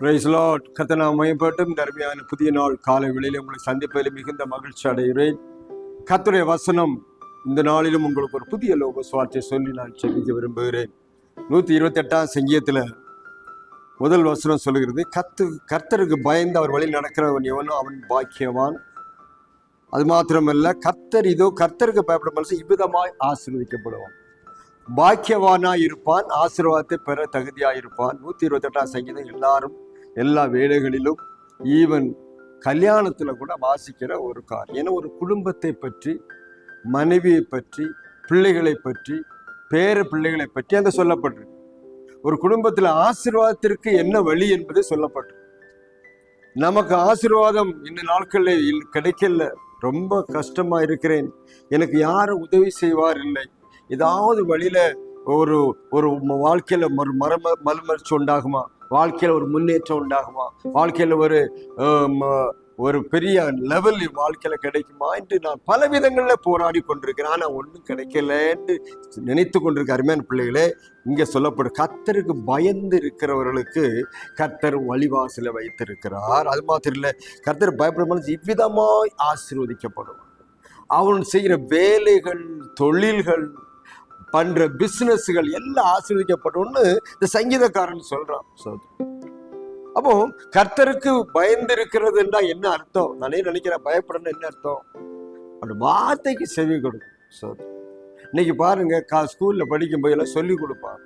Price கத்தனா மயப்பட்டும் தர்மையான புதிய நாள் காலை வேளையில் உங்களை சந்திப்பதில் மிகுந்த மகிழ்ச்சி அடைகிறேன். கத்துடைய வசனம் இந்த நாளிலும் உங்களுக்கு ஒரு புதிய லோக சுவார்த்தை சொல்லி நான் செபிக்க விரும்புகிறேன். நூற்றி இருபத்தெட்டாம் சங்கீதத்தில் முதல் வசனம் சொல்லுகிறது கத்து கர்த்தருக்கு பயந்து அவர் வழி நடக்கிறவன் எவனோ அவன் பாக்கியவான். அது மாத்திரமல்ல கர்த்தர் இதோ கர்த்தருக்கு பயப்படும் மனசு இவ்விதமாய் ஆசீர்வதிக்கப்படுவான். பாக்கியவானாக இருப்பான் ஆசீர்வாதத்தை பெற தகுதியாக இருப்பான் நூற்றி இருபத்தெட்டாம் சங்கீதம் எல்லாரும் எல்லா வேலைகளிலும் ஈவன் கல்யாணத்தில் கூட வாசிக்கிற ஒரு காரியம் ஏன்னா ஒரு குடும்பத்தை பற்றி மனைவியை பற்றி பிள்ளைகளை பற்றி பேர பிள்ளைகளை பற்றி அந்த சொல்லப்பட்டிருக்கு. ஒரு குடும்பத்தில் ஆசீர்வாதத்திற்கு என்ன வழி என்பது சொல்லப்பட்டிருக்கு. நமக்கு ஆசீர்வாதம் இந்த நாட்களில் இல்- கிடைக்கல. ரொம்ப கஷ்டமாக இருக்கிறேன். எனக்கு யாரும் உதவி செய்வார் இல்லை. ஏதாவது வழியில் ஒரு ஒரு வாழ்க்கையில் மறு மரம மறுமலர்ச்சி உண்டாகுமா? வாழ்க்கையில் ஒரு முன்னேற்றம் உண்டாகுமா? வாழ்க்கையில் ஒரு ஒரு பெரிய லெவல் வாழ்க்கையில் கிடைக்குமா என்று நான் பல விதங்களில் போராடி கொண்டிருக்கிறேன். ஆனால் ஒன்றும் கிடைக்கலன்னு நினைத்து கொண்டிருக்க அருமையான பிள்ளைகளே இங்கே சொல்லப்படும் கத்தருக்கு பயந்து இருக்கிறவர்களுக்கு கர்த்தர் வழிவாசல வைத்திருக்கிறார். அது மாத்திரம் இல்லை கர்த்தர் பயப்படும் இவ்விதமாய் ஆசீர்வதிக்கப்படும் அவன் செய்கிற வேலைகள் தொழில்கள் பண்ற பிசினஸ்கள் எல்லாம் ஆசீர்வதிக்கப்பட்டோன்னு இந்த சங்கீதக்காரன் சொல்றான். அப்போ கர்த்தருக்கு பயந்து இருக்கிறதுன்னா என்ன அர்த்தம்? நானே நினைக்கிறேன் பயப்படணும் என்ன அர்த்தம்? அந்த வார்த்தைக்கு செவி கொடுக்கும் சார் இன்னைக்கு பாருங்க கா ஸ்கூல்ல படிக்கும் போதெல்லாம் சொல்லி கொடுப்பான்.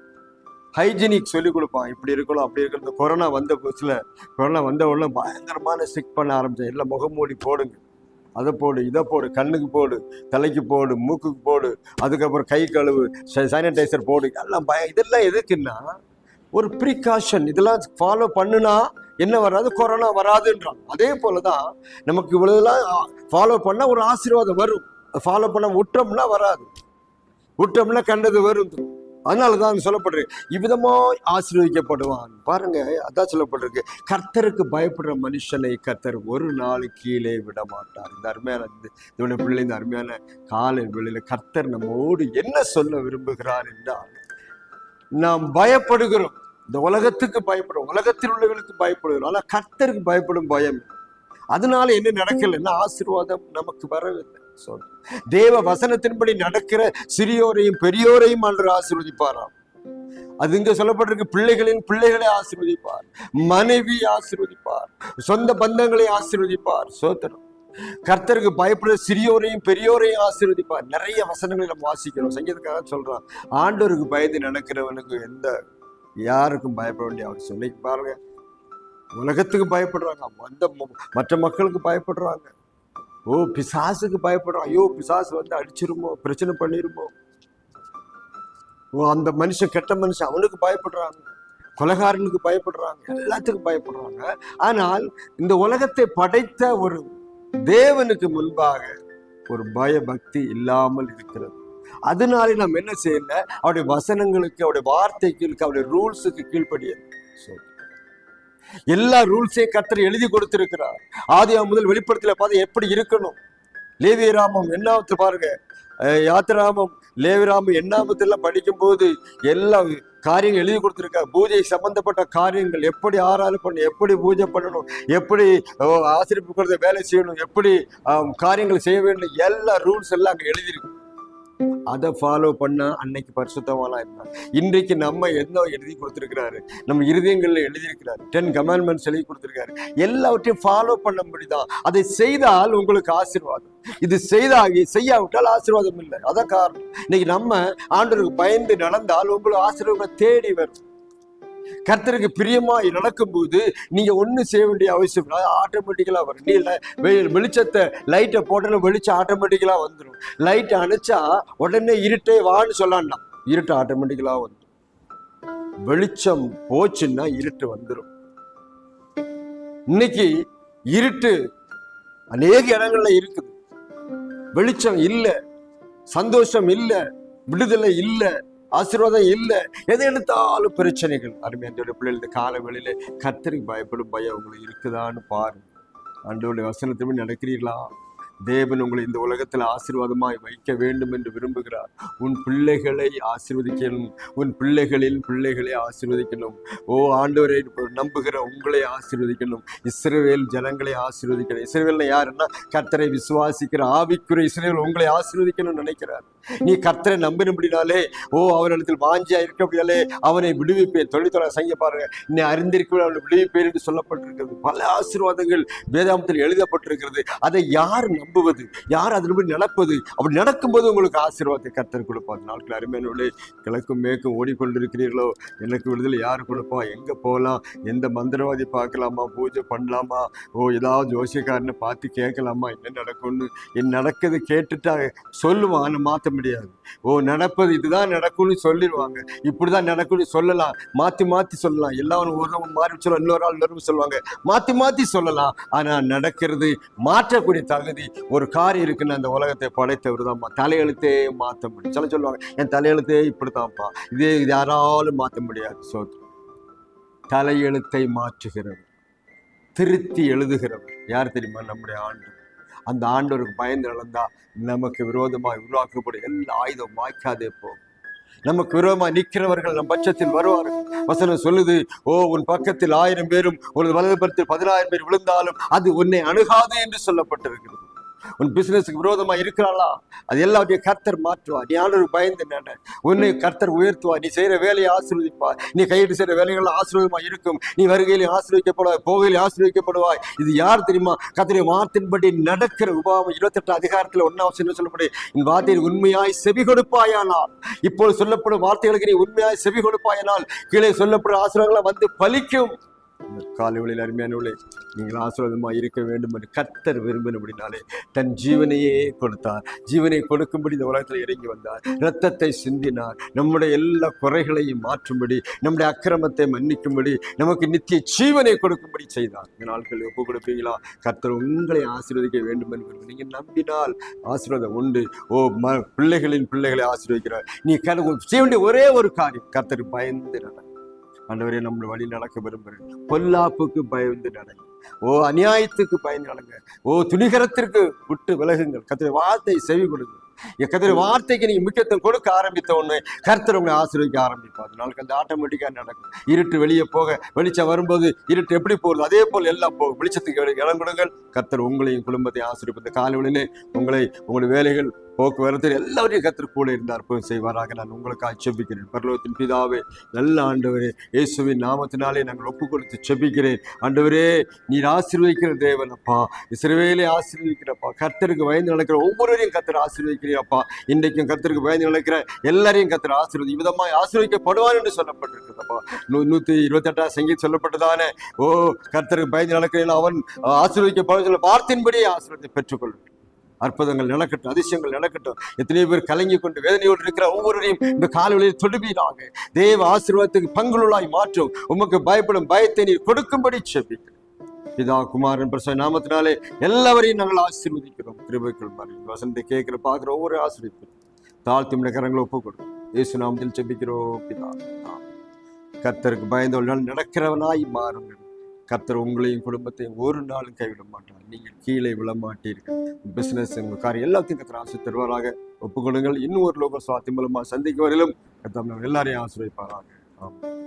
ஹைஜீனிக் சொல்லி கொடுப்பான். இப்படி இருக்கணும் அப்படி இருக்கணும். கொரோனா வந்த புதுசில் கொரோனா வந்த உடனே பயங்கரமான சிக் பண்ண ஆரம்பிச்சேன். எல்லாம் முகமூடி போடுங்க. அதை போடு இதை போடு கண்ணுக்கு போடு தலைக்கு போடு மூக்குக்கு போடு அதுக்கப்புறம் கை கழுவு சானிடைசர் போடு எல்லாம் பயம் இதெல்லாம் எதுக்குன்னா ஒரு ப்ரிகாஷன் இதெல்லாம் ஃபாலோ பண்ணுனா என்ன வராது? கொரோனா வராதுன்றான். அதே போல தான் நமக்கு இவ்வளோதெல்லாம் ஃபாலோ பண்ணால் ஒரு ஆசீர்வாதம் வரும். ஃபாலோ பண்ண விட்டோம்னா வராது. விட்டோம்னா கண்டது வரும். அதனால தான் சொல்லப்படுறது இவ்விதமாய் ஆசீர்வதிக்கப்படுவான். பாருங்க அதான் சொல்லப்பட்டிருக்கு. கர்த்தருக்கு பயப்படுற மனுஷனை கர்த்தர் ஒரு நாள் கீழே விட மாட்டார் இந்த அருமையான இந்த- இதோட பிள்ளை இந்த அருமையான காலை வேளையில கர்த்தர் நம்மோடு என்ன சொல்ல விரும்புகிறார் என்றால் நாம் பயப்படுகிறோம். இந்த உலகத்துக்கு பயப்படுறோம். உலகத்தில் உள்ளவர்களுக்கு பயப்படுகிறோம். ஆனால் கர்த்தருக்கு பயப்படும் பயம். அதனால என்ன நடக்கலைன்னா ஆசீர்வாதம் நமக்கு வரவில்லை. சொல். தேவ வசனத்தின்படி நடக்கிற சிறியோரையும் பெரியோரையும் அன்று ஆசிர்வதிப்பாராம். அது இங்க சொல்லப்பட்டிருக்கு பிள்ளைகளின் பிள்ளைகளை ஆசிர்வதிப்பார் மனைவி ஆசிர்வதிப்பார் சொந்த பந்தங்களை ஆசிர்வதிப்பார். சோத்திரம். கர்த்தருக்கு பயப்படுற சிறியோரையும் பெரியோரையும் ஆசீர்வதிப்பார். நிறைய வசனங்களை நம்ம வாசிக்கிறோம். சங்கீதக்காக சொல்றான் ஆண்டவருக்கு பயந்து நடக்கிறவனுக்கு எந்த யாருக்கும் பயப்பட வேண்டிய அவசியம் இன்னைக்கு பாருங்க. உலகத்துக்கு பயப்படுறாங்க அந்த மற்ற மக்களுக்கு பயப்படுறாங்க. ஓ பிசாசுக்கு பயப்படுறான். ஐயோ பிசாசு வந்து அடிச்சிருமோ பிரச்சனை பண்ணிருமோ? ஓ அந்த மனுஷன் கெட்ட மனுஷன் அவனுக்கு பயப்படுறாங்க. கொலகாரனுக்கு பயப்படுறாங்க. எல்லாத்துக்கும் பயப்படுறாங்க. ஆனால் இந்த உலகத்தை படைத்த ஒரு தேவனுக்கு முன்பாக ஒரு பயபக்தி இல்லாமல் இருக்கிறது. அதனாலே நாம் என்ன செய்யல? அவருடைய வசனங்களுக்கு அவருடைய வார்த்தைக்கு அவருடைய ரூல்ஸுக்கு கீழ்ப்படிய எல்லா ரூல்ஸையும் கத்தர் எழுதி கொடுத்திருக்கிறார். ஆதியா முதல் வெளிப்படத்தில் பார்த்து எப்படி இருக்கணும்? லேவியராமம் என்னாவது பாருங்க. யாத்திராமம் லேவிராமம் எண்ணாமத்தெல்லாம் படிக்கும்போது எல்லா காரியங்கள் எழுதி கொடுத்துருக்கா பூஜை சம்பந்தப்பட்ட காரியங்கள் எப்படி ஆராதனை பண்ணணும் எப்படி பூஜை பண்ணணும் எப்படி அஹ், கொடுத்த வேலை செய்யணும் எப்படி காரியங்கள் செய்ய வேண்டும் எல்லா ரூல்ஸ் எல்லாம் அங்கே எழுதியிருக்கு. அதை ஃபாலோ பண்ணா அன்னைக்கு பரிசுத்தமானா இருந்தார். இன்றைக்கு நம்ம என்ன எழுதி கொடுத்துருக்கிறாரு? நம்ம இருதயங்களில் எழுதியிருக்கிறாரு. டென் கமாண்ட்மெண்ட்ஸ் எழுதி கொடுத்துருக்காரு. எல்லாவற்றையும் ஃபாலோ பண்ணும்படிதான். அதை செய்தால் உங்களுக்கு ஆசீர்வாதம். இது செய்தாகி செய்யாவிட்டால் ஆசீர்வாதம் இல்லை. அதான் காரணம். இன்னைக்கு நம்ம ஆண்டவருக்கு பயந்து நடந்தால் உங்களுக்கு ஆசீர்வாதம் தேடி வரும். கர்த்தருக்கு பிரியமா நடக்கும்போது நீங்க ஒண்ணும் செய்ய வேண்டிய அவசியம் இல்லை. ஆட்டோமேட்டிக்கலாக வரும். நீ வெ- வெளிச்சத்தை லைட்டை போட்டோன்னா வெளிச்சம் ஆட்டோமேட்டிக்கலாக வந்துடும் லைட்டை அணைச்சா உடனே இருட்டே வான்னு சொல்லாண்டாம் இருட்டு ஆட்டோமேட்டிக்கலா வந்துடும் வெளிச்சம் போச்சுன்னா இருட்டு வந்துடும் இன்னைக்கு இருட்டு அநேக இடங்கள்ல இருக்குது. வெளிச்சம் இல்லை சந்தோஷம் இல்லை விடுதலை இல்லை ஆசீர்வாதம் இல்லை. எதை எடுத்தாலும் பிரச்சனைகள். அருமையான பிள்ளைகள் இந்த கால வேளையில பயப்படும் பயம் உங்களுக்கு இருக்குதான்னு பாருங்க. ஆண்டவருடைய வசனத்தின்படி நடக்கிறீர்களா? தேவன் உங்களை இந்த உலகத்தில் ஆசீர்வாதமாய் வைக்க வேண்டும் என்று விரும்புகிறார். உன் பிள்ளைகளை ஆசீர்வதிக்கணும். உன் பிள்ளைகளின் பிள்ளைகளை ஆசீர்வதிக்கணும். ஓ ஆண்டவரை நம்புகிற உங்களை ஆசீர்வதிக்கணும். இஸ்ரேவேல் ஜனங்களை ஆசீர்வதிக்கணும். இஸ்ரேல் யாருன்னா கர்த்தரை விசுவாசிக்கிற ஆவிக்குறை இஸ்ரவேல் உங்களை ஆசீர்வதிக்கணும்னு நினைக்கிறார். நீ கர்த்தரை நம்பினபடினாலே ஓ அவனிடத்தில் வாஞ்சியா இருக்கபடியாலே அவனை விடுவிப்பேன். தொழில்துறை செய்ய பாருங்க. நீ அறிந்திருக்க அவனை விடுவிப்பேன் என்று சொல்லப்பட்டிருக்கிறது. பல ஆசீர்வாதங்கள் வேதாந்தத்தில் எழுதப்பட்டிருக்கிறது. அதை யார் நம்புவது யார் அதன்படி நடப்பது? அப்படி நடக்கும்போது உங்களுக்கு ஆசீர்வாதத்தை கர்த்தர் கொடுப்பார். நாட்கள் அருமையானவர்களே கிழக்கும் மேற்கும் ஓடிக்கொண்டிருக்கிறீர்களோ எனக்கு விடுதலை யார் கொடுப்பா? எங்கே போகலாம்? எந்த மந்திரவாதி பார்க்கலாமா? பூஜை பண்ணலாமா? ஓ ஏதாவது ஜோசியக்காரனை பார்த்து கேட்கலாமா? என்ன நடக்கும்னு? என் நடக்கிறது கேட்டுட்டா சொல்லுவான் ஆனால் மாற்ற முடியாது. ஓ நடப்பது இதுதான் நடக்கும்னு சொல்லிடுவாங்க. இப்படி தான் நடக்கும்னு சொல்லலாம். மாற்றி மாற்றி சொல்லலாம். எல்லாரும் ஒரு மாறி சொல்லலாம் இன்னொரு ஆள் இன்னொரு சொல்லுவாங்க. மாற்றி மாற்றி சொல்லலாம். ஆனால் நடக்கிறது மாற்றக்கூடிய தகுதி ஒரு காரியம் இருக்குன்னு அந்த உலகத்தை படைத்தவர் தான் தலையெழுத்தே மாற்ற முடியும். சில சொல்லுவாங்க என் தலையெழுத்தே இப்படித்தான்ப்பா இதே இது யாராலும் மாற்ற முடியாது. சோ தலையெழுத்தை மாற்றுகிறவர் திருத்தி எழுதுகிறவர். யார் தெரியுமா? நம்முடைய ஆண்டு அந்த ஆண்டவருக்கு பயந்து நடந்தா நமக்கு விரோதமாய் உருவாக்கப்படும் எல்லா ஆயுதம் வாய்க்காதே போகும். நமக்கு விரோதமா நிற்கிறவர்கள் நம் பட்சத்தில் வருவார்கள். வசனம் சொல்லுது ஓ உன் பக்கத்தில் ஆயிரம் பேரும் ஒரு வலதுபுறத்தில் பதினாயிரம் பேர் விழுந்தாலும் அது உன்னை அணுகாது என்று சொல்லப்பட்டிருக்கிறது. உன் பிசினஸுக்கு விரோதமா இருக்கிறாளா? அது எல்லாத்தையும் கர்த்தர் மாற்றுவா நீ ஆண்டு பயந்து நட உன்னை கர்த்தர் உயர்த்துவா நீ செய்யற வேலையை ஆசீர்வதிப்பார். நீ கையிட்டு செய்யற வேலைகள் ஆசீர்வாதமா இருக்கும். நீ வருகையிலே ஆசீர்வதிக்கப்படுவாய் போகையிலே ஆசீர்வதிக்கப்படுவாய். இது யார் தெரியுமா? கர்த்தருடைய வார்த்தையின்படி நடக்கிற உபாவம் இருபத்தெட்டு அதிகாரத்துல ஒன்னாம் வசனம் சொல்லப்படும் இந்த வார்த்தையில் உண்மையாய் செவி கொடுப்பாயானால். இப்போது சொல்லப்படும் வார்த்தைகளுக்கு நீ உண்மையாய் செவி கொடுப்பாயானால் கீழே சொல்லப்படும் ஆசிரியர்களை வந்து பலிக்கும். காலை வேளையில் அருமையானவளே நீங்கள் ஆசீர்வாதமாக இருக்க வேண்டும் என்று கர்த்தர் விரும்பினபடினாலே தன் ஜீவனையே கொடுத்தார். ஜீவனை கொடுக்கும்படி இந்த உலகத்தில் இறங்கி வந்தார். இரத்தத்தை சிந்தினார். நம்முடைய எல்லா குறைகளையும் மாற்றும்படி நம்முடைய அக்கிரமத்தை மன்னிக்கும்படி நமக்கு நித்திய ஜீவனை கொடுக்கும்படி செய்தார். இந்த நாட்கள் ஒப்பு கொடுப்பீங்களா? கர்த்தர் உங்களை ஆசீர்வதிக்க வேண்டும் என்று நீங்கள் நம்பினால் ஆசீர்வாதம் உண்டு. ஓ ம பிள்ளைகளின் பிள்ளைகளை ஆசீர்வதிக்கிறார். நீ கனவு செய்ய வேண்டிய ஒரே ஒரு காரியம் கர்த்தர் பயந்து நடக்கும் ஆண்டவரே நம்ம வழி நடக்க விரும்புகிறேன். பொல்லாப்புக்கு பயந்து நடங்க. ஓ அநியாயத்துக்கு பயந்து நடங்க. ஓ துணிகரத்திற்கு விட்டு விலகுங்கள். கத்திர வார்த்தை செவி கொடுங்க கத்திர வார்த்தைக்கு நீங்க முக்கியத்துவம் கொடுக்க ஆரம்பித்த உடனே கர்த்தர் உங்களை ஆசீர்வதிக்க ஆரம்பிப்பார். அதனால அந்த ஆட்டோமேட்டிக்கா நடக்கும். இருட்டு வெளியே போக வெளிச்சம் வரும்போது இருட்டு எப்படி போகுது அதே போல் எல்லாம் போகும். வெளிச்சத்துக்கு இடம் கொடுங்கள். கர்த்தர் உங்களையும் குடும்பத்தையும் ஆசிரியப்பது காலையிலே உங்களை உங்களுடைய வேலைகள் போக்குவரத்து எல்லாரையும் கத்தர் கூட இருந்தார் அற்புதம் செய்வாராக. நான் உங்களுக்காக செபிக்கிறேன். பரலோகத்தின் பிதாவே நல்ல ஆண்டவரே இயேசுவின் நாமத்தினாலே நாங்கள் ஒப்பு கொடுத்து செபிக்கிறேன். ஆண்டவரே நீர் ஆசீர்வதிக்கிற தேவன் அப்பா. இஸ்ரவேலை ஆசீர்வதிக்கிறப்பா கத்தருக்கு பயந்து நடக்கிற ஒவ்வொருவரையும் கத்தர் ஆசீர்வதிக்கிறீப்பா இன்றைக்கும் கத்தருக்கு பயந்து நடக்கிற எல்லாரையும் கத்தர் ஆசீர்வதி விதமாக ஆசீர்வதிக்கப்படுவார் என்று சொல்லப்பட்டிருக்கிறதப்பா நூ நூற்றி இருபத்தெட்டாம் சங்கீத் சொல்லப்பட்டதானே ஓ கர்த்தருக்கு பயந்து நடக்கிறேன் அவன் ஆசீர்வதிக்கப்படுவதில் சொல்ல வார்த்தையின்படியே ஆசீர்வத்தை பெற்றுக்கொள்ளும் அற்புதங்கள் நடக்கட்டும் அதிசயங்கள் நடக்கட்டும் எத்தனையோ பேர் கலங்கி கொண்டு வேதனையோடு இருக்கிற ஒவ்வொருவரையும் இந்த காலவெளியில் தொடுவீராக. தேவ ஆசீர்வாதத்துக்கு பங்குள்ளாய் மாற்றும் உமக்கு பயப்படும் பயத்தை நீர் கொடுக்கும்படி செபிக்கிறேன் பிதா குமாரன் பிரசவ நாமத்தினாலே எல்லாவரையும் நாங்கள் ஆசீர்வதிக்கிறோம். கிருபைக்குள் மாறி வசனத்தை கேட்கிற பார்க்குற ஒவ்வொரு ஆசீர்வதிக்கிறோம் தாழ்த்தி கரங்களை ஒப்பு கொடுக்கும் இயேசு நாமத்தில் செபிக்கிறோம் பிதா. கர்த்தருக்கு பயந்தவர்கள் நடக்கிறவனாய் மாறுங்கள். கர்த்தர் உங்களையும் குடும்பத்தையும் ஒரு நாளும் கைவிட மாட்டார். நீங்கள் கீழே விழ மாட்டீர்கள் பிசினஸ் உங்கள் காரியம் எல்லாத்தையும் கத்திர ஆசை தருவாராக. ஒப்புக்கொள்ளுங்கள். இன்னும் ஒரு லோக சுவாத்தி மூலமாக சந்திக்கும் வரையிலும் கர்த்தர் நம்ம எல்லாரையும் ஆசிரியப்பாராக. ஆமாம்